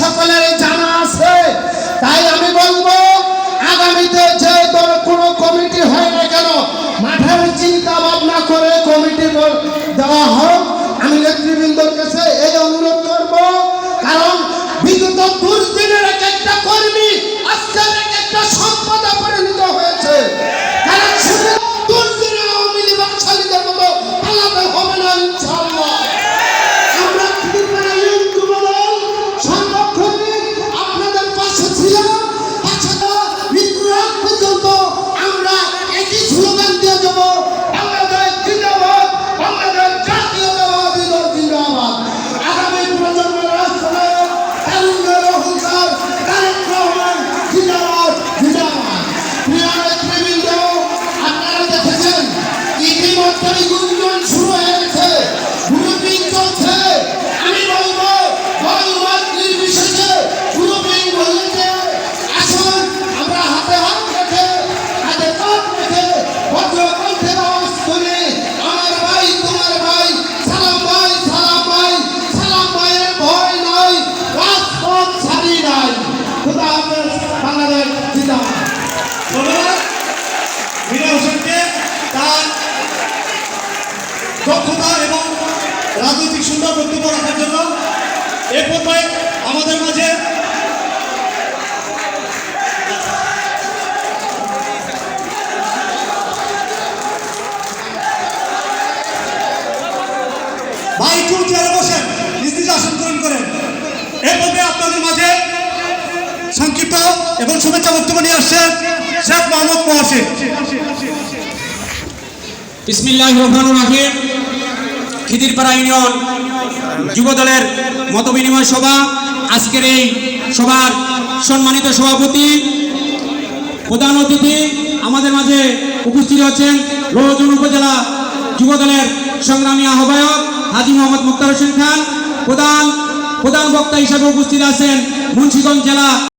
সকলের জানা আছে। তাই আমি বলব, আগামীতে যে দল কোনো কমিটি হয় না কেন, মাঠের চিন্তা ভাবনা করে কমিটি দেওয়া হোক। আমি নেতৃবৃন্দর রাজনৈতিক সুন্দর বক্তব্য রাখার জন্য এ পর্যায়ে আমাদের মাঝে নিজ আসন গ্রহণ করেন। আপনাদের মাঝে সংক্ষিপ্ত এবং শুভেচ্ছা বক্তব্য নিয়ে আসছেন শেখ মোহাম্মদ মহাসিন। রহমান রাহিম। খিদিরপাড়া ইউনিয়ন, যুবদলের মত বিনিময় সভা, আজকের এই সভার সম্মানিত সভাপতি, প্রধান অতিথি আমাদের মাঝে উপস্থিত হচ্ছেন রোজন উপজেলা যুবদলের সংগ্রামী আহ্বায়ক হাজি মোহাম্মদ মুক্তার হোসেন খান। প্রধান প্রধান বক্তা হিসাবে উপস্থিত আছেন মুন্সিগঞ্জ জেলা